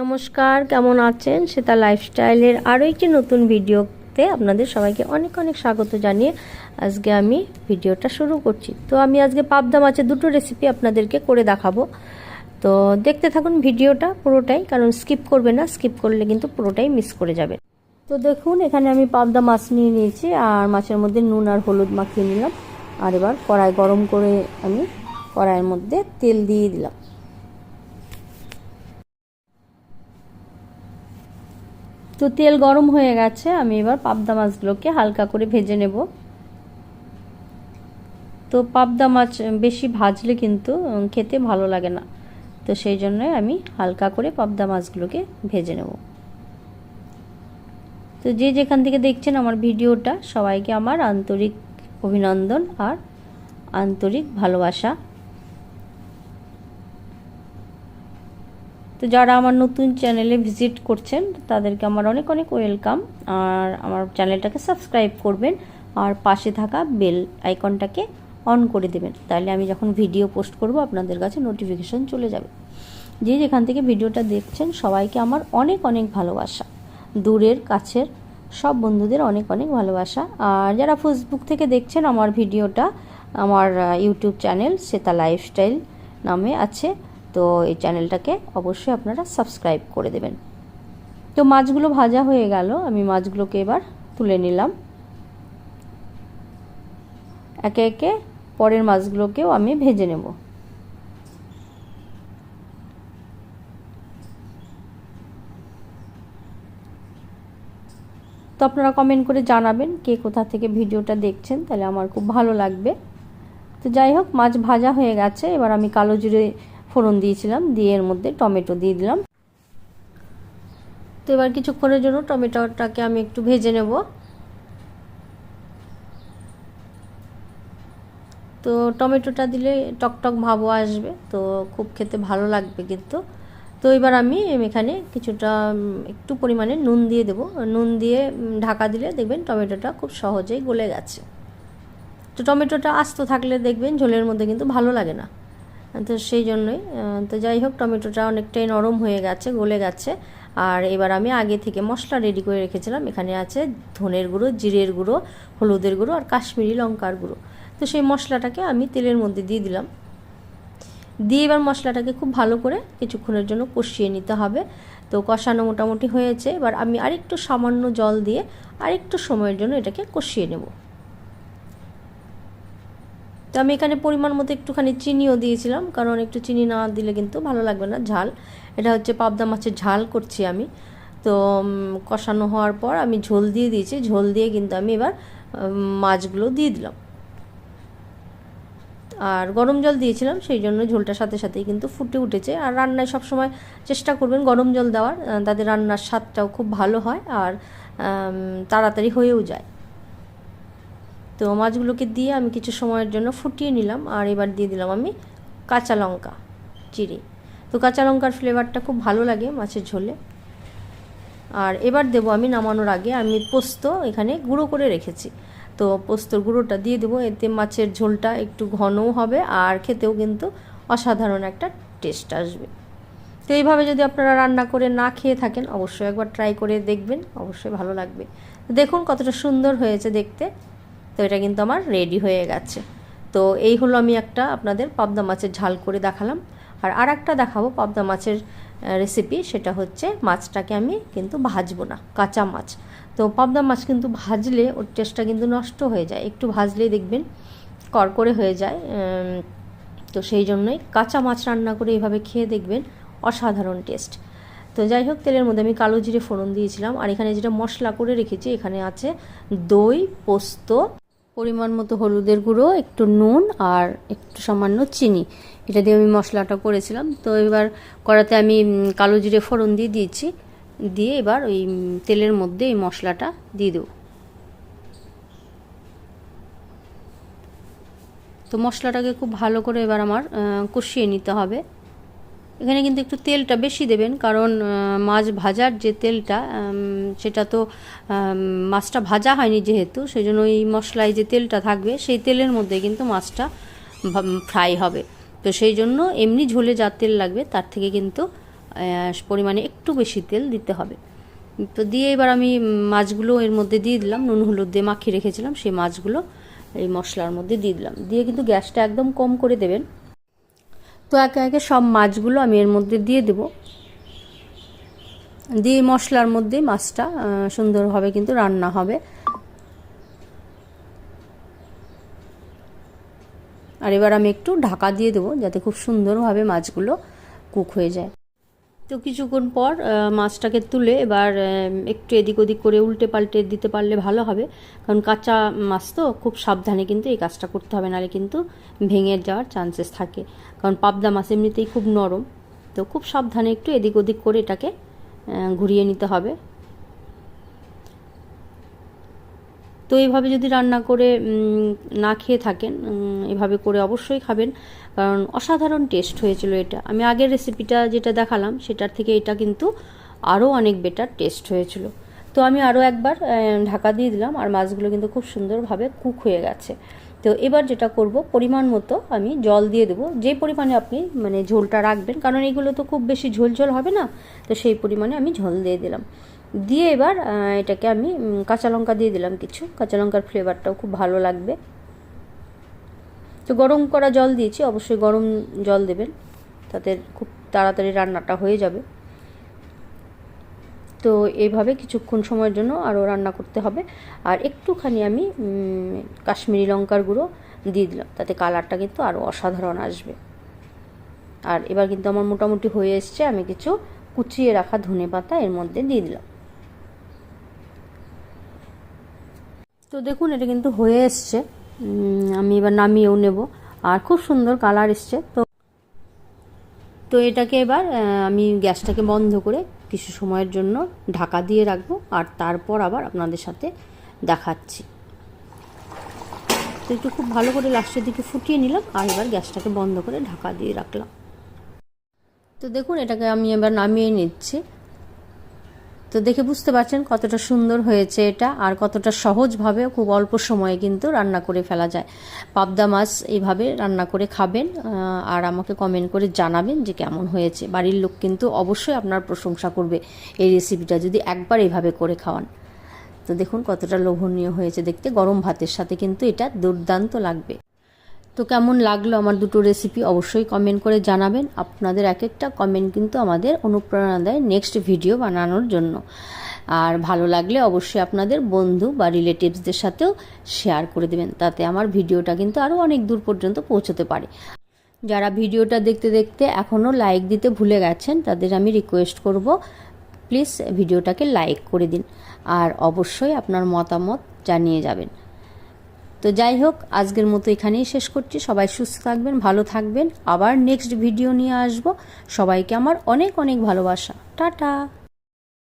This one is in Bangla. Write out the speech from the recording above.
নমস্কার, কেমন আছেন? সেটা লাইফস্টাইলের আরও একটি নতুন ভিডিওতে আপনাদের সবাইকে অনেক অনেক স্বাগত জানিয়ে আজকে আমি ভিডিওটা শুরু করছি। তো আমি আজকে পাবদা মাছের দুটো রেসিপি আপনাদেরকে করে দেখাবো। তো দেখতে থাকুন ভিডিওটা পুরোটাই, কারণ স্কিপ করবে না স্কিপ করলে কিন্তু পুরোটাই মিস করে যাবে তো দেখুন, এখানে আমি পাবদা মাছ নিয়ে নিয়েছি, আর মাছের মধ্যে নুন আর হলুদ মাখিয়ে নিলাম। আর এবার কড়াই গরম করে আমি কড়াইয়ের মধ্যে তেল দিয়ে দিলাম। তো তেল গরম হয়ে গেছে, আমি এবার পাবদা মাছগুলোকে হালকা করে ভেজে নেব। তো পাবদা মাছ বেশি ভাজলে কিন্তু খেতে ভালো লাগে না। তো সেই জন্য আমি হালকা করে পাবদা মাছগুলোকে ভেজে নেব। তো যে যেখান থেকে দেখছেন আমার ভিডিওটা, সবাইকে আমার আন্তরিক অভিনন্দন আর আন্তরিক ভালোবাসা। তো যারা আমার নতুন চ্যানেলে ভিজিট করছেন, তাদেরকে আমার অনেক অনেক ওয়েলকাম। আর আমার চ্যানেলটাকে সাবস্ক্রাইব করবেন আর পাশে থাকা বেল আইকনটাকে অন করে দেবেন। তাহলে আমি যখন ভিডিও পোস্ট করব, আপনাদের কাছে নোটিফিকেশন চলে যাবে। যে যেখান থেকে ভিডিওটা দেখছেন, সবাইকে আমার অনেক অনেক ভালোবাসা। দূরের, কাছের সব বন্ধুদের অনেক অনেক ভালোবাসা। আর যারা ফেসবুক থেকে দেখছেন আমার ভিডিওটা, আমার ইউটিউব চ্যানেল সেতা লাইফস্টাইল নামে আছে তো এই চ্যানেলটাকে অবশ্যই আপনারা সাবস্ক্রাইব করে দেবেন। তো মাছগুলো ভাজা হয়ে গেল, আমি মাছগুলোকে এবার তুলে নিলাম। একে একে পরের মাছগুলোকেও আমি ভেজে নেব। তো আপনারা কমেন্ট করে জানাবেন কে কোথা থেকে ভিডিওটা দেখছেন, তাহলে আমার খুব ভালো লাগবে। তো যাই হোক, মাছ ভাজা হয়ে গেছে, এবার আমি কালো জিরে ফোড়ন দিয়েছিলাম, দিয়ে এর মধ্যে টমেটো দিয়ে দিলাম। তো এবার কিছুক্ষণের জন্য টমেটোটাকে আমি একটু ভেজে নেব। তো টমেটোটা দিলে টকটক ভাবও আসবে, তো খুব খেতে ভালো লাগবে কিন্তু। তো এবার আমি এখানে কিছুটা একটু পরিমাণে নুন দিয়ে দেব। নুন দিয়ে ঢাকা দিলে দেখবেন টমেটোটা খুব সহজেই গলে গেছে। তো টমেটোটা আস্ত থাকলে দেখবেন ঝোলের মধ্যে কিন্তু ভালো লাগে না। তো সেই জন্যই তো যাই হোক, টমেটোটা অনেকটাই নরম হয়ে গেছে, গলে গেছে। আর এবার আমি আগে থেকে মশলা রেডি করে রেখেছিলাম। এখানে আছে ধনের গুঁড়ো, জিরের গুঁড়ো, হলুদের গুঁড়ো আর কাশ্মীরি লঙ্কার গুঁড়ো। তো সেই মশলাটাকে আমি তেলের মধ্যে দিয়ে দিলাম। দিয়ে এবার মশলাটাকে খুব ভালো করে কিছুক্ষণের জন্য কষিয়ে নিতে হবে। তো কষানো মোটামুটি হয়েছে। এবার আমি আরেকটু সামান্য জল দিয়ে আরেকটু সময়ের জন্য এটাকে কষিয়ে নেব। তো আমি এখানে পরিমাণ মতো একটুখানি চিনিও দিয়েছিলাম, কারণ একটু চিনি না দিলে কিন্তু ভালো লাগবে না, ঝাল। এটা হচ্ছে পাবদা মাছের ঝাল করছি আমি। তো কষানো হওয়ার পর আমি ঝোল দিয়ে দিয়েছি, ঝোল দিয়ে কিন্তু আমি এবার মাছগুলো দিয়ে দিলাম। আর গরম জল দিয়েছিলাম, সেই জন্য ঝোলটার সাথে সাথেই কিন্তু ফুটে উঠেছে। আর রান্নায় সবসময় চেষ্টা করবেন গরম জল দেওয়ার তাদের রান্নার স্বাদটাও খুব ভালো হয় আর তাড়াতাড়ি হয়েও যায়। তো মাছগুলোকে দিয়ে আমি কিছু সময়ের জন্য ফুটিয়ে নিলাম আর এবার দিয়ে দিলাম আমি কাঁচা লঙ্কা, চিড়ি। তো কাঁচা লঙ্কার ফ্লেভারটা খুব ভালো লাগে মাছের ঝোলে। আর এবার দেবো আমি নামানোর আগে আমি পোস্ত এখানে গুঁড়ো করে রেখেছি। তো পোস্তর গুঁড়োটা দিয়ে দেবো, এতে মাছের ঝোলটা একটু ঘনও হবে আর খেতেও কিন্তু অসাধারণ একটা টেস্ট আসবে। তো এইভাবে যদি আপনারা রান্না করে না খেয়ে থাকেন, অবশ্যই একবার ট্রাই করে দেখবেন, অবশ্যই ভালো লাগবে। দেখুন কতটা সুন্দর হয়েছে দেখতে। তো এটা কিন্তু আমার রেডি হয়ে গেছে। তো এই হলো আমি একটা আপনাদের পাবদা মাছের ঝাল করে দেখালাম। আর আর একটা দেখাবো পাবদা মাছের রেসিপি সেটা হচ্ছে মাছটাকে আমি কিন্তু ভাজবো না, কাঁচা মাছ। তো পাবদা মাছ কিন্তু ভাজলে ওর টেস্টটা কিন্তু নষ্ট হয়ে যায়। একটু ভাজলেই দেখবেন করকরে হয়ে যায়। তো সেই জন্যই কাঁচা মাছ রান্না করে এইভাবে খেয়ে দেখবেন অসাধারণ টেস্ট তো যাই হোক, তেলের মধ্যে আমি কালো জিরে ফোড়ন দিয়েছিলাম। আর এখানে যেটা মশলা করে রেখেছি, এখানে আছে দই, পোস্ত পরিমাণ মতো হলুদের গুঁড়ো, একটু নুন আর একটু সামান্য চিনি। এটা দিয়ে আমি মশলাটা করেছিলাম। তো এবার কড়াতে আমি কালো জিরে ফোড়ন দিয়ে দিয়েছি। দিয়ে এবার ওই তেলের মধ্যে এই মশলাটা দিয়ে দেবো। তো মশলাটাকে খুব ভালো করে এবার আমার কষিয়ে নিতে হবে। এখানে কিন্তু একটু তেলটা বেশি দেবেন, কারণ মাছ ভাজার যে তেলটা সেটা তো মাছটা ভাজা হয়নি যেহেতু সেই জন্য ওই মশলায় যে তেলটা থাকবে, সেই তেলের মধ্যে কিন্তু মাছটা ফ্রাই হবে। তো সেই জন্য এমনি ঝোলে যা তেল লাগবে, তার থেকে কিন্তু পরিমাণে একটু বেশি তেল দিতে হবে। তো দিয়ে এবার আমি মাছগুলো এর মধ্যে দিয়ে দিলাম, নুন, হলুদ দিয়ে মাখিয়ে রেখেছিলাম, সেই মাছগুলো এই মশলার মধ্যে দিয়ে দিলাম। দিয়ে কিন্তু গ্যাসটা একদম কম করে দেবেন। তো একে একে সব মাছগুলো আমি এর মধ্যে দিয়ে দেব। দিয়ে মশলার মধ্যে মাছটা সুন্দরভাবে কিন্তু রান্না হবে। আর এবার আমি একটু ঢাকা দিয়ে দেবো যাতে খুব সুন্দরভাবে মাছগুলো কুক হয়ে যায়। তো কিছুক্ষণ পর মাছটাকে তুলে এবার একটু এদিক ওদিক করে উল্টে পাল্টে দিতে পারলে ভালো হবে। কারণ কাঁচা মাছ তো খুব সাবধানে কিন্তু এই কাজটা করতে হবে, নাহলে কিন্তু ভেঙে যাওয়ার চান্সেস থাকে। কারণ পাবদা মাছ এমনিতেই খুব নরম, তো খুব সাবধানে একটু এদিক ওদিক করে এটাকে ঘুরিয়ে নিতে হবে। তো এইভাবে যদি রান্না করে না খেয়ে থাকেন এভাবে করে অবশ্যই খাবেন। কারণ অসাধারণ টেস্ট হয়েছিল এটা। আমি আগের রেসিপিটা যেটা দেখালাম, সেটার থেকে এটা কিন্তু আরও অনেক বেটার টেস্ট হয়েছিল। তো আমি আরও একবার ঢাকা দিয়ে দিলাম, আর মাছগুলো কিন্তু খুব সুন্দরভাবে কুক হয়ে গেছে। তো এবার যেটা করব, পরিমাণ মতো আমি জল দিয়ে দেবো। যে পরিমাণে আপনি মানে ঝোলটা রাখবেন, কারণ এগুলো তো খুব বেশি ঝোল ঝোল হবে না, তো সেই পরিমাণে আমি ঝোল দিয়ে দিলাম। দিয়ে এবার এটাকে আমি কাঁচা লঙ্কা দিয়ে দিলাম কিছু। কাঁচা লঙ্কার ফ্লেভারটাও খুব ভালো লাগবে। তো গরম করা জল দিয়েছি, অবশ্যই গরম জল দেবেন। তাতে খুব তাড়াতাড়ি রান্নাটা হয়ে যাবে। তো এইভাবে কিছুক্ষণ সময়ের জন্য আরও রান্না করতে হবে। আর একটুখানি আমি কাশ্মীরি লঙ্কার গুঁড়ো দিয়ে দিলাম। তাতে কালারটা কিন্তু আরও অসাধারণ আসবে। আর এবার কিন্তু আমার মোটামুটি হয়ে এসছে, আমি কিছু কুচিয়ে রাখা ধনে পাতা এর মধ্যে দিয়ে দিলাম। তো দেখুন, এটা কিন্তু হয়ে এসছে। আমি এবার নামিয়েও নেব। আর খুব সুন্দর কালার এসছে। তো তো এটাকে এবার আমি গ্যাসটাকে বন্ধ করে কিছু সময়ের জন্য ঢাকা দিয়ে রাখব। আর তারপর আবার আপনাদের সাথে দেখাচ্ছি। তো একটু খুব ভালো করে লাস্টের দিকে ফুটিয়ে নিলাম। আর এবার গ্যাসটাকে বন্ধ করে ঢাকা দিয়ে রাখলাম। তো দেখুন, এটাকে আমি এবার নামিয়ে নিচ্ছি। তো দেখে বুঝতে পারছেন কতটা সুন্দর হয়েছে এটা আর কতটা সহজভাবে খুব অল্প সময়ে কিন্তু রান্না করে ফেলা যায়। পাবদা মাছ এইভাবে রান্না করে খাবেন আর আমাকে কমেন্ট করে জানাবেন যে কেমন হয়েছে। বাড়ির লোক কিন্তু অবশ্যই আপনার প্রশংসা করবে এই রেসিপিটা যদি একবার এইভাবে করে খাওয়ান। তো দেখুন কতটা লোভনীয় হয়েছে দেখতে। গরম ভাতের সাথে কিন্তু এটা দুর্দান্ত লাগবে। তো কেমন লাগল আমার দুটো রেসিপি অবশ্যই কমেন্ট করে জানাবেন। আপনাদের এক একটা কমেন্ট কিন্তু আমাদের অনুপ্রেরণা দেয় নেক্সট ভিডিও বানানোর জন্য। আর ভালো লাগলে অবশ্যই আপনাদের বন্ধু বা রিলেটিভসদের সাথেও শেয়ার করে দেবেন, তাতে আমার ভিডিওটা কিন্তু আরও অনেক দূর পর্যন্ত পৌঁছতে পারে। যারা ভিডিওটা দেখতে দেখতে এখনও লাইক দিতে ভুলে গেছেন, তাদের আমি রিকোয়েস্ট করব প্লিজ ভিডিওটাকে লাইক করে দিন। আর অবশ্যই আপনার মতামত জানিয়ে যাবেন। তো যাই হোক, আজকের মতো এখানেই শেষ করছি। সবাই সুস্থ থাকবেন, ভালো থাকবেন। আবার নেক্সট ভিডিও নিয়ে আসব। সবাইকে আমার অনেক অনেক ভালোবাসা। টাটা!